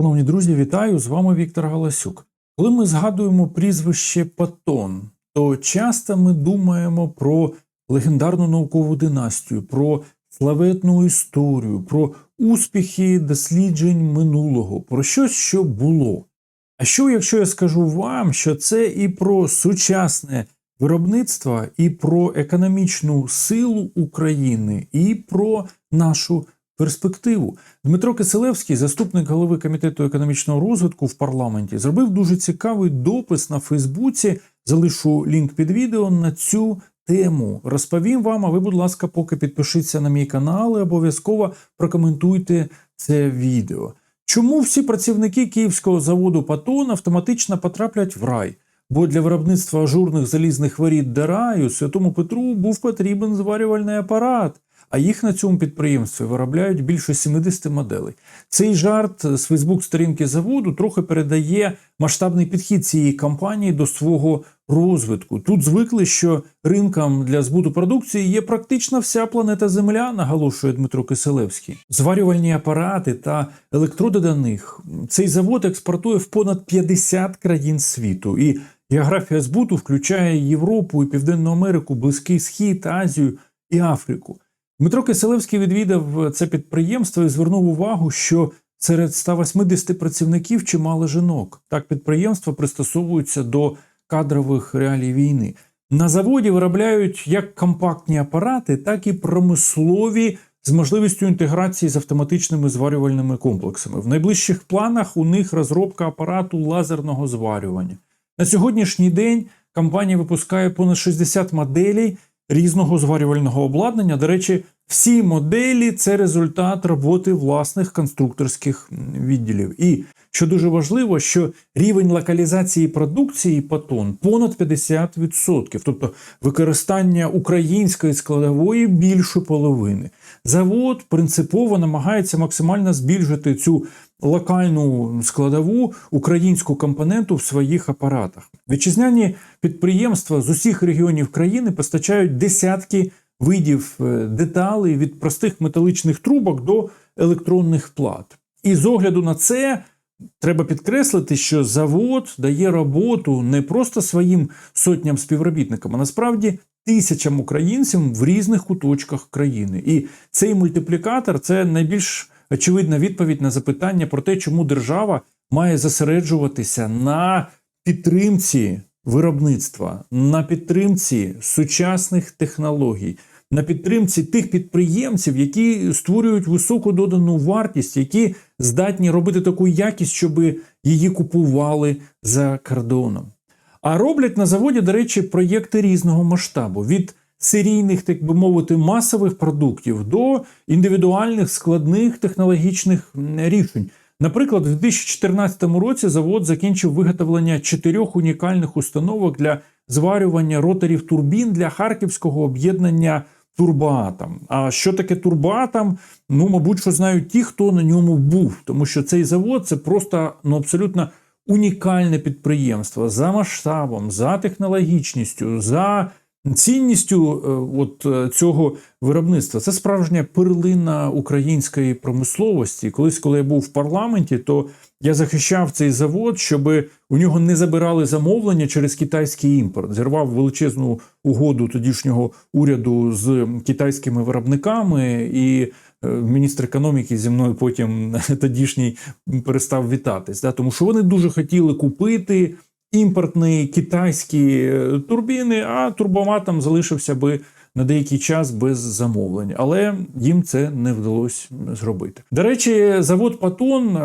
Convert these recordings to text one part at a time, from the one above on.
Шановні друзі, вітаю! З вами Віктор Галасюк. Коли ми згадуємо прізвище Патон, то часто ми думаємо про легендарну наукову династію, про славетну історію, про успіхи досліджень минулого, про щось, що було. А що, якщо я скажу вам, що це і про сучасне виробництво, і про економічну силу України, і про нашу перспективу? Дмитро Киселевський, заступник голови комітету економічного розвитку в парламенті, зробив дуже цікавий допис на Фейсбуці. Залишу лінк під відео на цю тему. Розповім вам, а ви, будь ласка, поки підпишіться на мій канал і обов'язково прокоментуйте це відео. Чому всі працівники київського заводу Патон автоматично потраплять в рай? Бо для виробництва ажурних залізних воріт до раю святому Петру був потрібен зварювальний апарат, а їх на цьому підприємстві виробляють більше 70 моделей. Цей жарт з Фейсбук-сторінки заводу трохи передає масштабний підхід цієї компанії до свого розвитку. Тут звикли, що ринком для збуту продукції є практично вся планета Земля, наголошує Дмитро Киселевський. Зварювальні апарати та електроди до них. Цей завод експортує в понад 50 країн світу. І географія збуту включає Європу і Південну Америку, Близький Схід, Азію і Африку. Дмитро Киселевський відвідав це підприємство і звернув увагу, що серед 180 працівників чимало жінок. Так підприємства пристосовуються до кадрових реалій війни. На заводі виробляють як компактні апарати, так і промислові з можливістю інтеграції з автоматичними зварювальними комплексами. В найближчих планах у них розробка апарату лазерного зварювання. На сьогоднішній день компанія випускає понад 60 моделей різного зварювального обладнання. До речі, всі моделі це результат роботи власних конструкторських відділів. І що дуже важливо, що рівень локалізації продукції Патон понад 50%, тобто використання української складової більше половини. Завод принципово намагається максимально збільшити цю локальну складову українську компоненту в своїх апаратах. Вітчизняні підприємства з усіх регіонів країни постачають десятки видів е, деталей від простих металичних трубок до електронних плат. І з огляду на це треба підкреслити, що завод дає роботу не просто своїм сотням співробітникам, а насправді тисячам українцям в різних куточках країни. І цей мультиплікатор це найбільш очевидна відповідь на запитання про те, чому держава має зосереджуватися на підтримці виробництва, на підтримці сучасних технологій. На підтримці тих підприємців, які створюють високу додану вартість, які здатні робити таку якість, щоб її купували за кордоном. А роблять на заводі, до речі, проєкти різного масштабу: від серійних, так би мовити, масових продуктів до індивідуальних складних технологічних рішень. Наприклад, у 2014 році завод закінчив виготовлення чотирьох унікальних установок для зварювання роторів турбін для харківського об'єднання турбоатом. А що таке турбоатом? Ну, мабуть, що знають ті, хто на ньому був, тому що цей завод це просто ну, абсолютно унікальне підприємство за масштабом, за технологічністю, за цінністю е, от е, цього виробництва. Це справжня перлина української промисловості. Колись, коли я був в парламенті, то я захищав цей завод, щоб у нього не забирали замовлення через китайський імпорт. Зірвав величезну угоду тодішнього уряду з китайськими виробниками, і е, міністр економіки зі мною потім тодішній перестав вітатись. Да? Тому що вони дуже хотіли купити імпортні китайські турбіни, а турбоматом залишився би на деякий час без замовлень, але їм це не вдалося зробити. До речі, завод Патон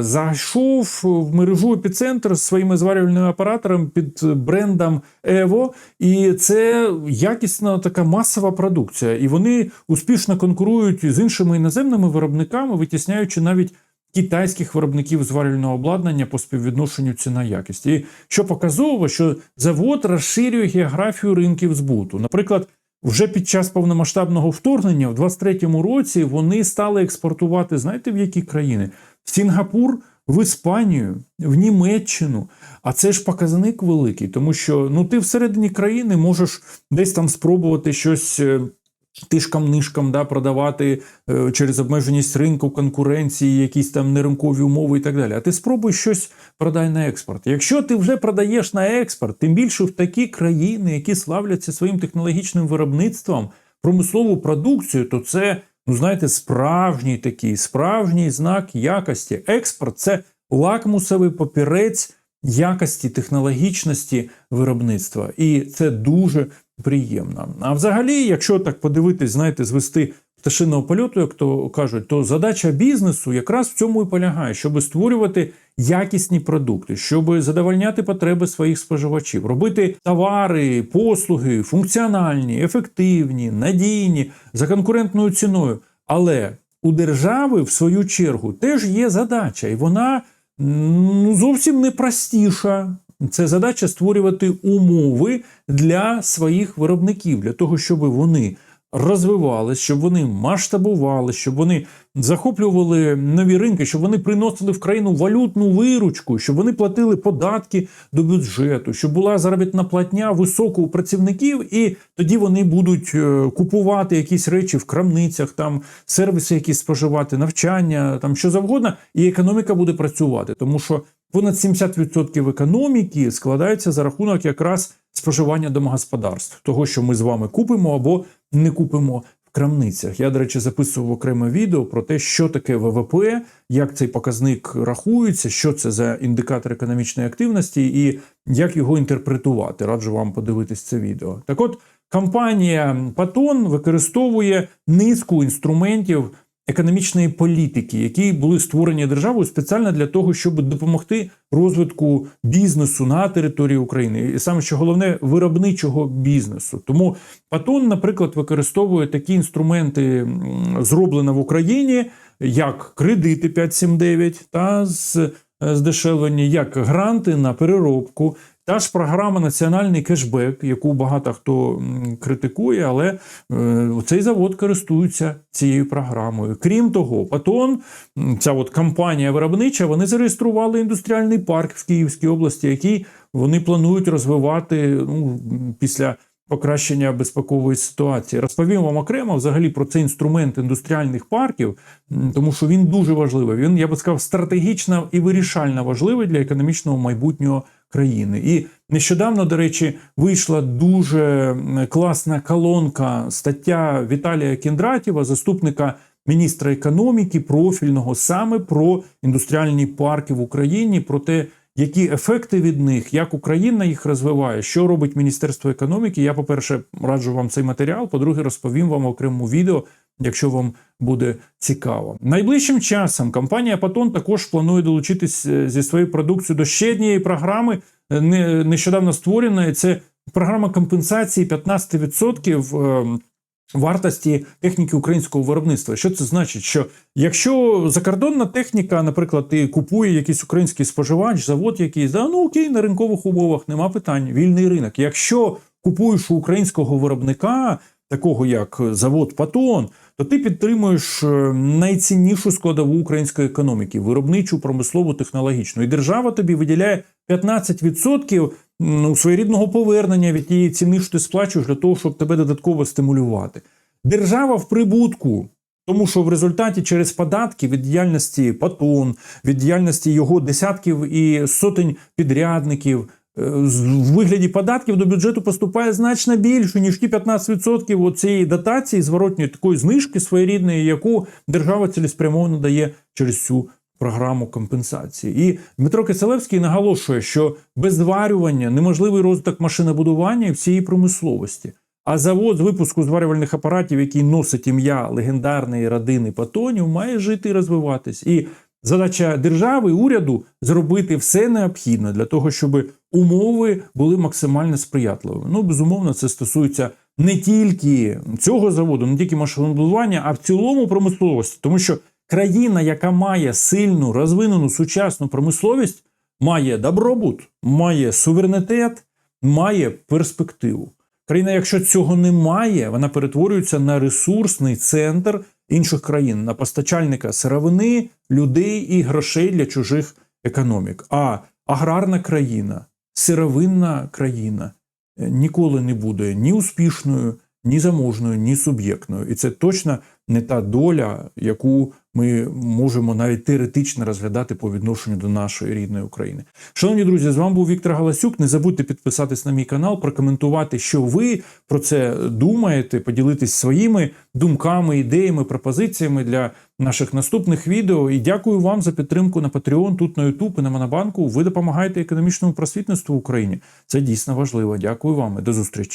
зайшов в мережу епіцентр з своїми зварювальними апараторами під брендом Ево, і це якісна така масова продукція. І вони успішно конкурують з іншими іноземними виробниками, витісняючи навіть. Китайських виробників зварювального обладнання по співвідношенню ціна якість. І що показово, що завод розширює географію ринків збуту. Наприклад, вже під час повномасштабного вторгнення, в 23-му році, вони стали експортувати, знаєте, в які країни? В Сінгапур, в Іспанію, в Німеччину. А це ж показник великий, тому що ну ти всередині країни можеш десь там спробувати щось тишкам-нишкам да, продавати е, через обмеженість ринку, конкуренції, якісь там неринкові умови і так далі. А ти спробуй щось продай на експорт. Якщо ти вже продаєш на експорт, тим більше в такі країни, які славляться своїм технологічним виробництвом, промислову продукцію, то це, ну знаєте, справжній такий справжній знак якості. Експорт це лакмусовий папірець якості, технологічності виробництва. І це дуже приємно. А взагалі, якщо так подивитись, знаєте, звести пташиного польоту, як то кажуть, то задача бізнесу якраз в цьому і полягає, щоб створювати якісні продукти, щоб задовольняти потреби своїх споживачів, робити товари, послуги функціональні, ефективні, надійні за конкурентною ціною. Але у держави, в свою чергу, теж є задача, і вона ну, зовсім не простіша. Це задача створювати умови для своїх виробників, для того, щоб вони розвивались, щоб вони масштабували, щоб вони захоплювали нові ринки, щоб вони приносили в країну валютну виручку, щоб вони платили податки до бюджету, щоб була заробітна платня висока у працівників, і тоді вони будуть е, купувати якісь речі в крамницях, там сервіси, якісь споживати, навчання, там що завгодно, і економіка буде працювати, тому що. Понад 70% економіки складається за рахунок якраз споживання домогосподарств, того, що ми з вами купимо або не купимо в крамницях. Я, до речі, записував окреме відео про те, що таке ВВП, як цей показник рахується, що це за індикатор економічної активності і як його інтерпретувати. Раджу вам подивитись це відео. Так от. Компанія Патон використовує низку інструментів економічної політики, які були створені державою спеціально для того, щоб допомогти розвитку бізнесу на території України, і саме що головне виробничого бізнесу. Тому Патон, наприклад, використовує такі інструменти, зроблені в Україні, як кредити 579 та з здешевлення, як гранти на переробку. Та ж програма Національний кешбек, яку багато хто критикує, але е, цей завод користується цією програмою. Крім того, Патон, ця от компанія виробнича, вони зареєстрували індустріальний парк в Київській області, який вони планують розвивати ну, після. Покращення безпекової ситуації розповім вам окремо взагалі про цей інструмент індустріальних парків, тому що він дуже важливий. Він я би сказав стратегічно і вирішально важливий для економічного майбутнього країни. І нещодавно, до речі, вийшла дуже класна колонка стаття Віталія Кіндратєва, заступника міністра економіки, профільного саме про індустріальні парки в Україні, про те, які ефекти від них, як Україна їх розвиває, що робить Міністерство економіки. Я, по-перше, раджу вам цей матеріал. По-друге, розповім вам окремому відео, якщо вам буде цікаво. Найближчим часом компанія Патон також планує долучитись е, зі своєю продукцією до ще однієї програми, е, нещодавно створеної. Це програма компенсації 15% вартості техніки українського виробництва. Що це значить? Що якщо закордонна техніка, наприклад, ти купує якийсь український споживач, завод якийсь, да, ну окей, на ринкових умовах нема питань, вільний ринок. Якщо купуєш у українського виробника, такого як завод Патон, то ти підтримуєш е, найціннішу складову української економіки виробничу, промислову, технологічну. І держава тобі виділяє 15% ну, своєрідного повернення від тієї ціни, що ти сплачуєш для того, щоб тебе додатково стимулювати. Держава в прибутку. Тому що в результаті через податки від діяльності Патон, від діяльності його десятків і сотень підрядників, е, в вигляді податків до бюджету поступає значно більше, ніж ті 15% цієї дотації, зворотньої такої знижки своєрідної, яку держава цілеспрямовано дає через цю програму компенсації. І Дмитро Киселевський наголошує, що без зварювання неможливий розвиток машинобудування і всієї промисловості. А завод з випуску зварювальних апаратів, який носить ім'я легендарної родини Патонів, має жити і розвиватись. І задача держави, уряду зробити все необхідне для того, щоб умови були максимально сприятливими. Ну, безумовно, це стосується не тільки цього заводу, не тільки машинобудування, а в цілому промисловості, тому що країна, яка має сильну розвинену сучасну промисловість, має добробут, має суверенітет, має перспективу. Країна, якщо цього немає, вона перетворюється на ресурсний центр інших країн, на постачальника сировини, людей і грошей для чужих економік. А аграрна країна, сировинна країна е, ніколи не буде ні успішною, ні заможною, ні суб'єктною. І це точно не та доля, яку ми можемо навіть теоретично розглядати по відношенню до нашої рідної України. Шановні друзі, з вами був Віктор Галасюк. Не забудьте підписатись на мій канал, прокоментувати, що ви про це думаєте, поділитись своїми думками, ідеями, пропозиціями для наших наступних відео. І дякую вам за підтримку на Patreon, тут на YouTube і на Монобанку. Ви допомагаєте економічному просвітництву в Україні. Це дійсно важливо. Дякую вам і до зустрічі.